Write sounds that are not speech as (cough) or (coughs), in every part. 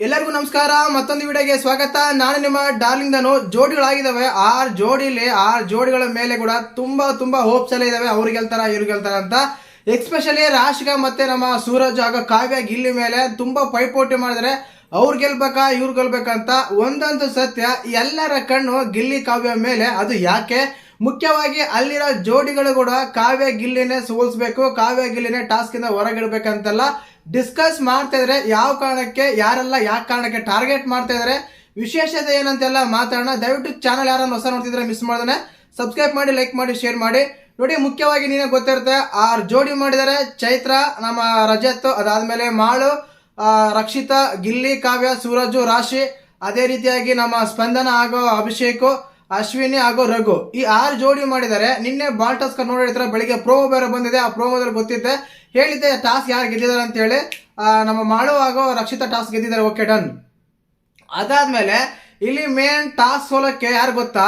ಎಲ್ಲರಿಗೂ ನಮಸ್ಕಾರ, ಮತ್ತೊಂದು ವಿಡಿಯೋಗೆ ಸ್ವಾಗತ. ನಾನು ನಿಮ್ಮ ಡಾರ್ಲಿಂಗ್ ನಾನು ಜೋಡಿಗಳಾಗಿದ್ದಾವೆ. ಆರು ಜೋಡಿಲಿ, ಆರು ಜೋಡಿಗಳ ಮೇಲೆ ಕೂಡ ತುಂಬಾ ತುಂಬಾ ಹೋಪ್ಸ್ ಎಲ್ಲ ಇದಾವೆ. ಅವ್ರಿಗೆ ಗೆಲ್ತಾರ ಇವ್ರಿಗೆ ಗೆಲ್ತಾರ ಅಂತ. ಎಕ್ಸ್ಪೆಷಲಿ ರಾಶಿಕ ಮತ್ತೆ ನಮ್ಮ ಸೂರಜ್ ಹಾಗೂ ಕಾವ್ಯ ಗಿಲ್ಲಿ ಮೇಲೆ ತುಂಬಾ ಪೈಪೋಟಿ ಮಾಡಿದ್ರೆ ಅವ್ರು ಗೆಲ್ಬೇಕಾ, ಇವ್ರು ಗೆಲ್ಬೇಕಂತ ಒಂದೊಂದು ಸತ್ಯ. ಎಲ್ಲರ ಕಣ್ಣು ಗಿಲ್ಲಿ, ಕಾವ್ಯ ಮೇಲೆ. ಅದು ಯಾಕೆ? ಮುಖ್ಯವಾಗಿ ಅಲ್ಲಿರೋ ಜೋಡಿಗಳು ಕೂಡ ಕಾವ್ಯ ಗಿಲ್ಲಿನೇ ಸೋಲಿಸ್ಬೇಕು ಕಾವ್ಯ ಗಿಲ್ಲಿನೇ ಟಾಸ್ಕ್ ಇಂದ ಹೊರಗಿಡ್ಬೇಕಂತೆಲ್ಲ ಡಿಸ್ಕಸ್ ಮಾಡ್ತಾ ಇದ್ರೆ ಯಾವ ಕಾರಣಕ್ಕೆ ಯಾರೆಲ್ಲ ಯಾವ ಕಾರಣಕ್ಕೆ ಟಾರ್ಗೆಟ್ ಮಾಡ್ತಾ ಇದಾರೆ ವಿಶೇಷತೆ ಏನಂತೆಲ್ಲ ಮಾತಾಡೋಣ. ದಯವಿಟ್ಟು ಚಾನಲ್ ಯಾರನ್ನ ಹೊಸ ನೋಡ್ತಿದ್ರೆ ಮಿಸ್ ಮಾಡ್ದೆ ಸಬ್ಸ್ಕ್ರೈಬ್ ಮಾಡಿ ಲೈಕ್ ಮಾಡಿ ಶೇರ್ ಮಾಡಿ. ನೋಡಿ ಮುಖ್ಯವಾಗಿ ನೀನೇ ಗೊತ್ತಿರುತ್ತೆ ಆರು ಜೋಡಿ ಮಾಡಿದರೆ ಚೈತ್ರ ನಮ್ಮ ರಜತ್ ಅದಾದ್ಮೇಲೆ ಮಾಳು ಆ, ರಕ್ಷಿತಾ ಗಿಲ್ಲಿ ಕಾವ್ಯ ಸೂರಜು ರಾಶಿ. ಅದೇ ರೀತಿಯಾಗಿ ನಮ್ಮ ಸ್ಪಂದನ ಹಾಗೂ ಅಭಿಷೇಕ್. ಅಶ್ವಿನಿ ಹಾಗೂ ರಘು. ಈ ಆರು ಜೋಡಿ ಮಾಡಿದ್ದಾರೆ. ನಿನ್ನೆ ಬಾಲ್ ಟಾಸ್ಕ್ ನೋಡಿರ್ತಾರೆ ಬೆಳಿಗ್ಗೆ ಪ್ರೋಮೋ ಬೇರೆ ಬಂದಿದೆ. ಆ ಪ್ರೋಮೋದಲ್ಲಿ ಗೊತ್ತಿದ್ದೆ ಹೇಳಿದ್ದೆ ಟಾಸ್ಕ್ ಯಾರು ಗೆದ್ದಿದ್ದಾರೆ ಅಂತ ಹೇಳಿ. ನಮ್ಮ ಮಾಡೋ ಹಾಗೂ ರಕ್ಷಿತಾ ಟಾಸ್ಕ್ ಗೆದ್ದಿದ್ದಾರೆ. ಓಕೆ ಡನ್ ಅದಾದ್ಮೇಲೆ ಇಲ್ಲಿ ಮೇನ್ ಟಾಸ್ ಸೋಲಕ್ಕೆ ಯಾರು ಗೊತ್ತಾ?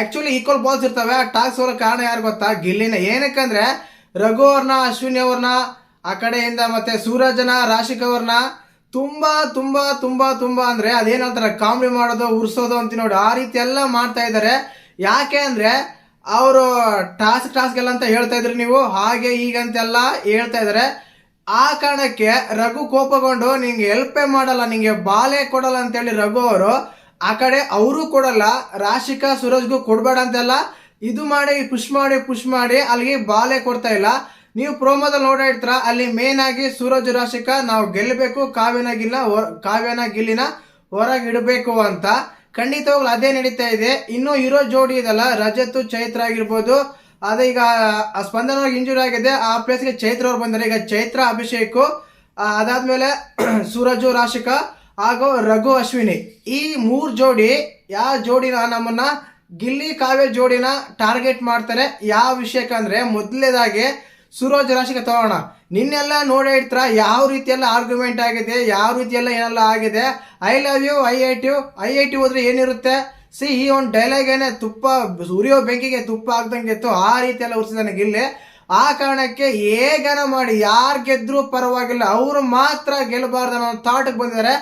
ಆಕ್ಚುಲಿ ಈಕ್ವಲ್ ಬಾಲ್ಸ್ ಇರ್ತವೆ. ಆ ಟಾಸ್ ಸೋಲಕ್ಕೆ ಕಾರಣ ಯಾರು ಗೊತ್ತಾ? ಗಿಲ್ಲಿನ. ಏನಕ್ಕಂದ್ರೆ ರಘು ಅವ್ರನ್ನ, ಅಶ್ವಿನಿ ಅವ್ರನ್ನ, ಆ ಕಡೆಯಿಂದ ಮತ್ತೆ ಸೂರಜನ, ರಾಶಿಕ್ ಅವ್ರನ್ನ ತುಂಬಾ ತುಂಬಾ ತುಂಬಾ ತುಂಬಾ ಅಂದ್ರೆ ಅದೇನಂತಾರೆ, ಕಾಮಿಡಿ ಮಾಡೋದು, ಉರ್ಸೋದು ಅಂತ ನೋಡಿ, ಆ ರೀತಿ ಎಲ್ಲ ಮಾಡ್ತಾ ಇದ್ದಾರೆ. ಯಾಕೆ ಅಂದ್ರೆ, ಅವರು ಟಾಸ್ಕ್ ಟಾಸ್ಕ್ ಎಲ್ಲ ಅಂತ ಹೇಳ್ತಾ ಇದ್ರಿ ನೀವು, ಹಾಗೆ ಹೀಗಂತೆಲ್ಲ ಹೇಳ್ತಾ ಇದ್ದಾರೆ. ಆ ಕಾರಣಕ್ಕೆ ರಘು ಕೋಪಗೊಂಡು, ನಿಂಗೆ ಹೆಲ್ಪೇ ಮಾಡಲ್ಲ, ನಿಂಗೆ ಬಾಲೆ ಕೊಡಲ್ಲ ಅಂತೇಳಿ ರಘು ಅವರು, ಆ ಕಡೆ ಅವರು ಕೊಡಲ್ಲ, ರಾಶಿಕಾ ಸುರಜ್ಗೂ ಕೊಡ್ಬೇಡ ಅಂತೆಲ್ಲ, ಇದು ಮಾಡಿ ಪುಷ್ ಮಾಡಿ ಪುಷ್ ಮಾಡಿ, ಅಲ್ಲಿಗೆ ಬಾಲೆ ಕೊಡ್ತಾ ಇಲ್ಲ. ನೀವು ಪ್ರೋಮೋದಲ್ಲಿ ನೋಡಿರ್ತೀರ ಅಲ್ಲಿ ಮೇನ್ ಆಗಿ ಸೂರಜ್ ರಾಶಿಕಾ ನಾವು ಗೆಲ್ಲಬೇಕು, ಕಾವ್ಯನ ಗಿಲ್ಲ ಕಾವ್ಯನ ಗಿಲ್ಲಿನ ಹೊರಗೆ ಇಡಬೇಕು ಅಂತ. ಖಂಡಿತವಾಗ್ಲೂ ಅದೇ ನಡೀತಾ ಇದೆ. ಇನ್ನು ಇರೋ ಜೋಡಿ ಇದಲ್ಲ, ರಜತ್, ಚೈತ್ರ ಆಗಿರ್ಬೋದು. ಅದೇ ಈಗ ಆ ಸ್ಪಂದನ ಇಂಜುರಿ ಆಗಿದೆ. ಆ ಪ್ಲೇಸ್ಗೆ ಚೈತ್ರ ಅವ್ರು ಬಂದರೆ. ಈಗ ಚೈತ್ರ, ಅಭಿಷೇಕ್ ಅದಾದ್ಮೇಲೆ (clears throat) ಸೂರಜು, ರಾಶಿಕ, ಹಾಗೂ ರಘು, ಅಶ್ವಿನಿ. ಈ ಮೂರು ಜೋಡಿ ಯಾವ ಜೋಡಿನ ನಮ್ಮನ್ನ ಗಿಲ್ಲಿ ಕಾವ್ಯ ಜೋಡಿನ ಟಾರ್ಗೆಟ್ ಮಾಡ್ತಾರೆ? ಯಾವ ವಿಷಯಕ್ಕೆ ಅಂದ್ರೆ ಮೊದಲನೇದಾಗಿ ಸೂರಜ್ ರಾಶಿಗೆ ತಗೋಣ. ನಿನ್ನೆಲ್ಲ ನೋಡೇ ಇಡ್ತರ ಯಾವ ರೀತಿ ಎಲ್ಲ ಆರ್ಗ್ಯುಮೆಂಟ್ ಆಗಿದೆ, ಯಾವ ರೀತಿ ಎಲ್ಲ ಏನೆಲ್ಲ ಆಗಿದೆ. I love you I I T you I I T ಹೋದ್ರೆ ಏನಿರುತ್ತೆ? ಸಿ ಈ ಒಂದು ಡೈಲಾಗ್ ಏನೇ ತುಪ್ಪ, ಉರಿಯೋ ಬೆಂಕಿಗೆ ತುಪ್ಪ ಆಗ್ದಂಗೆ ಇತ್ತು, ಆ ರೀತಿ ಎಲ್ಲ ಉರ್ಸಿದಾನೆ ಇಲ್ಲಿ. ಆ ಕಾರಣಕ್ಕೆ ಹೇಗನ ಮಾಡಿ, ಯಾರು ಗೆದ್ರು ಪರವಾಗಿಲ್ಲ, ಅವರು ಮಾತ್ರ ಗೆಲ್ಲಬಾರ್ದು ಅನ್ನೋ ಥಾಟ್ಗೆ ಬಂದಿದ್ದಾರೆ.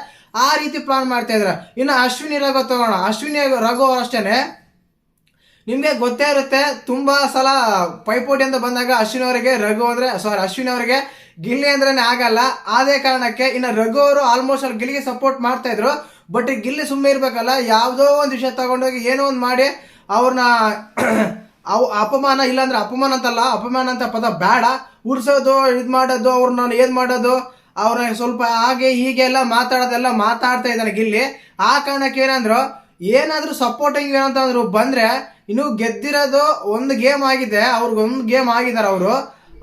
ಆ ರೀತಿ ಪ್ಲಾನ್ ಮಾಡ್ತಾ ಇದ್ದಾರೆ. ಇನ್ನು ಅಶ್ವಿನಿ ರಘು ತಗೋಣ. ಅಶ್ವಿನಿ ರಘು ಅಷ್ಟೇನೆ. ನಿಮಗೆ ಗೊತ್ತೇ ಇರುತ್ತೆ, ತುಂಬಾ ಸಲ ಪೈಪೋಟಿ ಅಂತ ಬಂದಾಗ ಅಶ್ವಿನ್ ಅವರಿಗೆ, ರಘು ಅಂದ್ರೆ ಸಾರಿ ಅಶ್ವಿನ್ ಅವರಿಗೆ ಗಿಲ್ಲಿ ಅಂದ್ರೆ ಆಗಲ್ಲ. ಅದೇ ಕಾರಣಕ್ಕೆ ಇನ್ನು ರಘು ಅವರು ಆಲ್ಮೋಸ್ಟ್ ಅವ್ರು ಗಿಲ್ಲಿಗೆ ಸಪೋರ್ಟ್ ಮಾಡ್ತಾ ಇದ್ರು. ಬಟ್ ಗಿಲ್ಲಿ ಸುಮ್ಮನೆ ಇರ್ಬೇಕಲ್ಲ, ಯಾವುದೋ ಒಂದು ವಿಷಯ ತಗೊಂಡೋಗಿ ಏನೋ ಒಂದು ಮಾಡಿ ಅವ್ರನ್ನ (clears throat) ಅವು ಅಪಮಾನ ಇಲ್ಲಾಂದ್ರೆ ಅಪಮಾನ ಅಂತಲ್ಲ, ಅಪಮಾನ ಅಂತ ಪದ ಬೇಡ. ಉರ್ಸೋದು, ಇದು ಮಾಡೋದು ಅವ್ರನ್ನ ಏನ್ ಮಾಡೋದು ಅವ್ರನ್ನ ಸ್ವಲ್ಪ ಹಾಗೆ ಹೀಗೆ ಎಲ್ಲ ಮಾತಾಡೋದೆಲ್ಲ ಮಾತಾಡ್ತಾ ಇದ್ದಾನೆ ಗಿಲ್ಲಿ. ಆ ಕಾರಣಕ್ಕೆ ಏನಂದ್ರು ಏನಾದ್ರೂ ಸಪೋರ್ಟಿಂಗ್ ಏನಂತಂದ್ರು ಬಂದ್ರೆ ಇನ್ನು ಗೆದ್ದಿರೋದು ಒಂದು ಗೇಮ್ ಆಗಿದೆ, ಅವ್ರಿಗೆ ಒಂದು ಗೇಮ್ ಆಗಿದ್ದಾರೆ ಅವರು.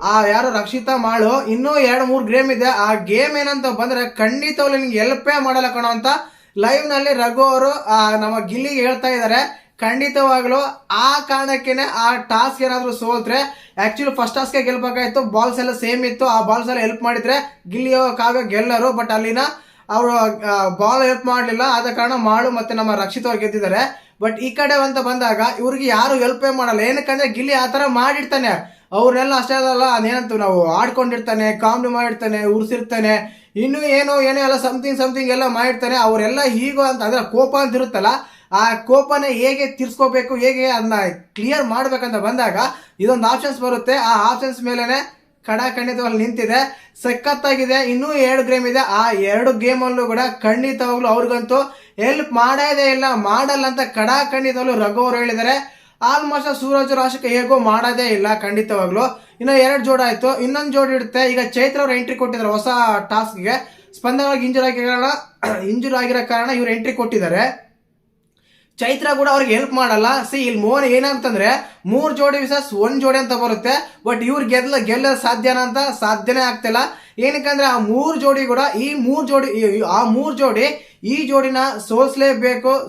ಆ, ಯಾರು ರಕ್ಷಿತಾ ಮಾಳು, ಇನ್ನೂ ಎರಡು ಮೂರು ಗೇಮ್ ಇದೆ. ಆ ಗೇಮ್ ಏನಂತ ಬಂದ್ರೆ ಖಂಡಿತವಾಗ್ಲೂ ನಿಮ್ಗೆ ಎಲ್ಪೇ ಮಾಡಲ್ಲ ಕಣೋ ಅಂತ ಲೈವ್ನಲ್ಲಿ ರಘು ಅವರು ನಮ್ಮ ಗಿಲ್ಲಿಗೆ ಹೇಳ್ತಾ ಇದ್ದಾರೆ ಖಂಡಿತವಾಗ್ಲೂ ಆ ಕಾರಣಕ್ಕೇನೆ ಆ ಟಾಸ್ಕ್ ಏನಾದ್ರು ಸೋಲ್ತ್ರೆ ಆಕ್ಚುಲಿ ಫಸ್ಟ್ ಟಾಸ್ಗೆ ಗೆಲ್ಬೇಕಾಯ್ತು ಬಾಲ್ಸ್ ಎಲ್ಲ ಸೇಮ್ ಇತ್ತು. ಆ ಬಾಲ್ಸ್ ಎಲ್ಲ ಹೆಲ್ಪ್ ಮಾಡಿದ್ರೆ ಗಿಲ್ಲಿಯೋ ಕಾವ್ಯ ಗೆಲ್ಲರು ಬಟ್ ಅಲ್ಲಿನ ಅವರು ಬಾಲ್ ಹೆಲ್ಪ್ ಮಾಡಲಿಲ್ಲ. ಆದ ಕಾರಣ ಮಾಳು ಮತ್ತೆ ನಮ್ಮ ರಕ್ಷಿತ್ ಅವ್ರು ಗೆದ್ದಿದ್ದಾರೆ. ಬಟ್ ಈ ಕಡೆ ಅಂತ ಬಂದಾಗ ಇವ್ರಿಗೆ ಯಾರು ಹೆಲ್ಪೇ ಮಾಡಲ್ಲ. ಏನಕ್ಕಂದ್ರೆ ಗಿಲ್ಲಿ ಆ ಥರ ಮಾಡಿರ್ತಾನೆ. ಅವ್ರನ್ನೆಲ್ಲ ಅಷ್ಟೇ ಅಲ್ಲ ಅದೇನಂತ ನಾವು ಆಡ್ಕೊಂಡಿರ್ತಾನೆ ಕಾಮಿಡಿ ಮಾಡಿರ್ತಾನೆ, ಉರ್ಸಿರ್ತಾನೆ. ಇನ್ನು ಏನೋ ಏನೋ ಎಲ್ಲ ಸಮಥಿಂಗ್ ಸಮಥಿಂಗ್ ಎಲ್ಲ ಮಾಡಿರ್ತಾನೆ. ಅವರೆಲ್ಲ ಹೀಗೋ ಅಂತ, ಅಂದ್ರೆ ಕೋಪ ಅಂತ ಇರುತ್ತಲ್ಲ, ಆ ಕೋಪನ ಹೇಗೆ ತಿರ್ಸ್ಕೋಬೇಕು, ಹೇಗೆ ಅದನ್ನ ಕ್ಲಿಯರ್ ಮಾಡ್ಬೇಕಂತ ಬಂದಾಗ ಇದೊಂದು ಆಪ್ಷನ್ಸ್ ಬರುತ್ತೆ. ಆ ಆಪ್ಷನ್ಸ್ ಮೇಲೆನೆ ಕಡ ಖಂಡಿತವಾಗಿ ನಿಂತಿದೆ. ಸಖತ್ತಾಗಿದೆ. ಇನ್ನೂ ಎರಡು ಗೇಮ್ ಇದೆ. ಆ ಎರಡು ಗೇಮಲ್ಲೂ ಅಲ್ಲೂ ಕೂಡ ಖಂಡಿತವಾಗ್ಲು ಅವ್ರಿಗಂತೂ ಹೆಲ್ಪ್ ಮಾಡೋದೇ ಇಲ್ಲ. ಮಾಡಲ್ಲ ಅಂತ ಕಡ ಖಂಡಿತವಾಗ್ಲು ರಘು ಅವರು ಹೇಳಿದ್ದಾರೆ. ಆಲ್ಮೋಸ್ಟ್ ಸೂರಜ್ ರಾಶಿಕ ಹೇಗೋ ಮಾಡೋದೇ ಇಲ್ಲ ಖಂಡಿತವಾಗ್ಲು. ಇನ್ನು ಎರಡು ಜೋಡಿ ಆಯ್ತು. ಇನ್ನೊಂದು ಜೋಡಿ ಇಡುತ್ತೆ. ಈಗ ಚೈತ್ರ ಅವರು ಎಂಟ್ರಿ ಕೊಟ್ಟಿದ್ದಾರೆ ಹೊಸ ಟಾಸ್ಕ್ಗೆ ಸ್ಪಂದನವಾಗಿ ಇಂಜುರ್ ಆಗಿರೋ ಇಂಜುರ್ (coughs) ಆಗಿರೋ ಕಾರಣ ಇವ್ರು ಎಂಟ್ರಿ ಕೊಟ್ಟಿದ್ದಾರೆ. ಚೈತ್ರ ಕೂಡ ಅವ್ರಿಗೆ ಹೆಲ್ಪ್ ಮಾಡಲ್ಲ. ಸಿ ಇಲ್ಲಿ ಮೋಹನ್ ಏನಂತಂದ್ರೆ, ಮೂರು ಜೋಡಿ ವಿಸಸ್ ಒಂದು ಜೋಡಿ ಅಂತ ಬರುತ್ತೆ. ಬಟ್ ಇವ್ರು ಗೆಲ್ಲ ಗೆಲ್ಲ ಸಾಧ್ಯನ ಅಂತ ಸಾಧ್ಯನೇ ಆಗ್ತಿಲ್ಲ. ಏನಕ್ಕಂದ್ರೆ, ಆ ಮೂರ್ ಜೋಡಿ ಕೂಡ, ಈ ಮೂರ್ ಜೋಡಿ ಆ ಮೂರ್ ಜೋಡಿ ಈ ಜೋಡಿನ ಸೋಲ್ಸ್ಲೇಬೇಕು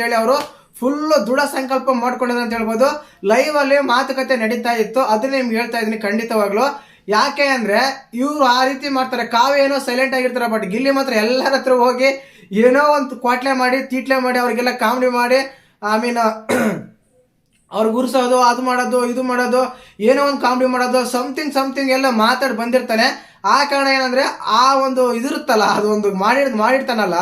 ಹೇಳಿ ಅವರು ಫುಲ್ ದೃಢ ಸಂಕಲ್ಪ ಮಾಡ್ಕೊಂಡಿದ್ರು ಅಂತ ಹೇಳ್ಬೋದು. ಲೈವ್ ಅಲ್ಲಿ ಮಾತುಕತೆ ನಡೀತಾ ಇತ್ತು. ಅದನ್ನೇ ನಿಮ್ಗೆ ಹೇಳ್ತಾ ಇದೀನಿ ಖಂಡಿತವಾಗ್ಲು. ಯಾಕೆ ಅಂದ್ರೆ, ಇವ್ರು ಆ ರೀತಿ ಮಾಡ್ತಾರೆ. ಕಾವೇನೋ ಸೈಲೆಂಟ್ ಆಗಿರ್ತಾರೆ ಬಟ್ ಗಿಲ್ಲಿ ಮಾತ್ರ ಎಲ್ಲರ ಹತ್ರ ಹೋಗಿ ಏನೋ ಒಂದು ಕ್ವಾಟ್ಲೆ ಮಾಡಿ, ತೀಟ್ಲೆ ಮಾಡಿ, ಅವ್ರಿಗೆಲ್ಲ ಕಾಮಿಡಿ ಮಾಡಿ ಐ ಮೀನ್ (clears throat) ಅವ್ರಿಗೆ ಗುರ್ಸೋದು ಅದು ಮಾಡೋದು, ಇದು ಮಾಡೋದು, ಏನೋ ಒಂದು ಕಾಮಿಡಿ ಮಾಡೋದು ಸಮಥಿಂಗ್ ಸಮಥಿಂಗ್ ಎಲ್ಲ ಮಾತಾಡಿ ಬಂದಿರ್ತಾನೆ. ಆ ಕಾರಣ ಏನಂದ್ರೆ, ಆ ಒಂದು ಇದಿರುತ್ತಲ್ಲ, ಅದು ಒಂದು ಮಾಡಿ ಮಾಡಿರ್ತಾನಲ್ಲ,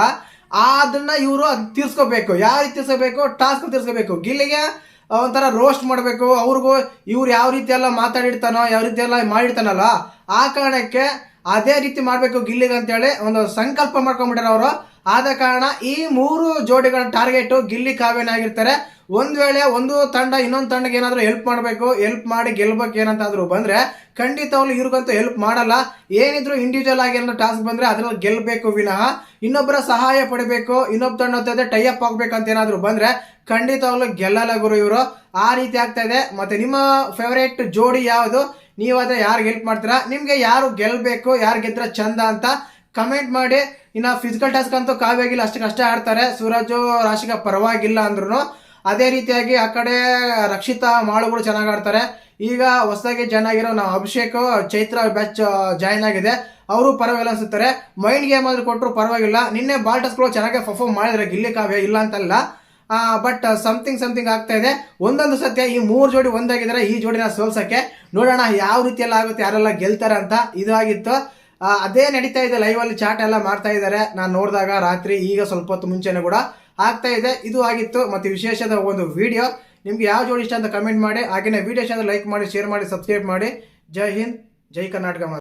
ಅದನ್ನ ಇವರು ಅದು ತೀರ್ಸ್ಕೋಬೇಕು. ಯಾವ ರೀತಿ ತೀರ್ಸ್ಕೋಬೇಕು ಟಾಸ್ಕ್ ತೀರ್ಸ್ಕೋಬೇಕು. ಗಿಲ್ಲಿಗೆ ಒಂಥರ ರೋಸ್ಟ್ ಮಾಡಬೇಕು. ಅವ್ರಿಗೂ ಇವ್ರು ಯಾವ ರೀತಿ ಎಲ್ಲ ಮಾತಾಡಿರ್ತಾನೋ, ಯಾವ ರೀತಿ ಎಲ್ಲ ಮಾಡಿರ್ತಾನಲ್ಲ, ಆ ಕಾರಣಕ್ಕೆ ಅದೇ ರೀತಿ ಮಾಡಬೇಕು ಗಿಲ್ಲಿಗೆ ಅಂತೇಳಿ ಒಂದು ಸಂಕಲ್ಪ ಮಾಡ್ಕೊಂಡ್ಬಿಟ್ಟಾರೆ ಅವರು. ಆದ ಕಾರಣ ಈ ಮೂರು ಜೋಡಿಗಳ ಟಾರ್ಗೆಟ್ ಗಿಲ್ಲಿ ಕಾವೇನಾಗಿರ್ತಾರೆ ಒಂದ್ ವೇಳೆ ಒಂದು ತಂಡ ಇನ್ನೊಂದು ತಂಡಕ್ಕೆ ಏನಾದರೂ ಹೆಲ್ಪ್ ಮಾಡಬೇಕು ಹೆಲ್ಪ್ ಮಾಡಿ ಗೆಲ್ಬೇಕು ಏನಂತಾದ್ರೂ ಬಂದ್ರೆ ಖಂಡಿತವಾಗ್ಲೂ ಇವ್ರಿಗಂತೂ ಹೆಲ್ಪ್ ಮಾಡಲ್ಲ. ಏನಿದ್ರು ಇಂಡಿವಿಜುವಲ್ ಆಗಿ ಏನಾದ್ರು ಟಾಸ್ಕ್ ಬಂದ್ರೆ ಅದ್ರಲ್ಲಿ ಗೆಲ್ಬೇಕು ವಿನಃ. ಇನ್ನೊಬ್ಬರ ಸಹಾಯ ಪಡಿಬೇಕು, ಇನ್ನೊಬ್ಬ ತಂಡ ಜೊತೆ ಟೈ ಅಪ್ ಆಗ್ಬೇಕಂತ ಏನಾದ್ರು ಬಂದ್ರೆ ಖಂಡಿತವಾಗ್ಲೂ ಗೆಲ್ಲಲ್ಲ ಗುರು ಇವರು. ಆ ರೀತಿ ಆಗ್ತಾ ಇದೆ. ಮತ್ತೆ ನಿಮ್ಮ ಫೇವರೇಟ್ ಜೋಡಿ ಯಾವುದು? ನೀವು ಅದೇ ಯಾರಿಗೆ ಹೆಲ್ಪ್ ಮಾಡ್ತೀರಾ? ನಿಮ್ಗೆ ಯಾರು ಗೆಲ್ಬೇಕು, ಯಾರು ಗೆದ್ರೆ ಚಂದ ಅಂತ ಕಮೆಂಟ್ ಮಾಡಿ ಇನ್ನು ಫಿಸಿಕಲ್ ಟಾಸ್ಕ್ ಅಂತೂ ಕಾವ್ಯಾಗಿಲ್ಲ ಅಷ್ಟಕ್ಕೆ ಅಷ್ಟೇ ಆಡ್ತಾರೆ. ಸೂರಜು ರಾಶಿಗ ಪರವಾಗಿಲ್ಲ ಅಂದ್ರೂ ಅದೇ ರೀತಿಯಾಗಿ ಆ ಕಡೆ ರಕ್ಷಿತಾ ಮಾಳುಗಳು ಚೆನ್ನಾಗಿ ಆಡ್ತಾರೆ. ಈಗ ಹೊಸದಾಗಿ ಜಾಯ್ನ್ ಆಗಿರೋ ನಾವು ಅಭಿಷೇಕ್ ಚೈತ್ರ ಬ್ಯಾಚ್ ಜಾಯ್ನ್ ಆಗಿದೆ. ಅವರು ಪರವಾಗಿಲ್ಲ ಅನ್ಸುತ್ತಾರೆ. ಮೈಂಡ್ ಗೇಮ್ ಆದ್ರೂ ಕೊಟ್ಟರು ಪರವಾಗಿಲ್ಲ. ನಿನ್ನೆ ಬಾಲ್ ಟಾಸ್ಕ್ಗಳು ಚೆನ್ನಾಗಿ ಪರ್ಫಾರ್ಮ್ ಮಾಡಿದ್ರೆ ಗಿಲ್ಲಿ ಕಾವ್ಯ ಇಲ್ಲ ಅಂತಲ್ಲ. ಬಟ್ ಸಮಥಿಂಗ್ ಸಮಥಿಂಗ್ ಆಗ್ತಾ ಇದೆ. ಒಂದೊಂದು ಸತ್ಯ ಈ ಮೂರು ಜೋಡಿ ಒಂದಾಗಿದ್ದಾರೆ ಈ ಜೋಡಿನ ಸೋಲ್ಸಕ್ಕೆ ನೋಡೋಣ ಯಾವ ರೀತಿಯಲ್ಲಿ ಆಗುತ್ತೆ ಯಾರೆಲ್ಲ ಗೆಲ್ತಾರೆ ಅಂತ ಇದು ಆಗಿತ್ತು ಆ, ಅದೇ ನಡೀತಾ ಇದೆ ಲೈವ್ ಅಲ್ಲಿ ಚಾಟ್ ಎಲ್ಲ ಮಾಡ್ತಾ ಇದ್ದಾರೆ. ನಾನು ನೋಡಿದಾಗ ರಾತ್ರಿ ಈಗ ಸ್ವಲ್ಪ ಹೊತ್ತು ಮುಂಚೆನೆ ಕೂಡ ಆಗ್ತಾ ಇದೆ. ಇದು ಆಗಿತ್ತು. ಮತ್ತೆ ವಿಶೇಷದ ಒಂದು ವಿಡಿಯೋ ನಿಮ್ಗೆ ಯಾವ ಜೋಡಿ ಇಷ್ಟ ಅಂತ ಕಮೆಂಟ್ ಮಾಡಿ. ಹಾಗೆಯೇ ವಿಡಿಯೋ ಇಷ್ಟ ಲೈಕ್ ಮಾಡಿ ಶೇರ್ ಮಾಡಿ ಸಬ್ಸ್ಕ್ರೈಬ್ ಮಾಡಿ. ಜೈ ಹಿಂದ್, ಜೈ ಕರ್ನಾಟಕ.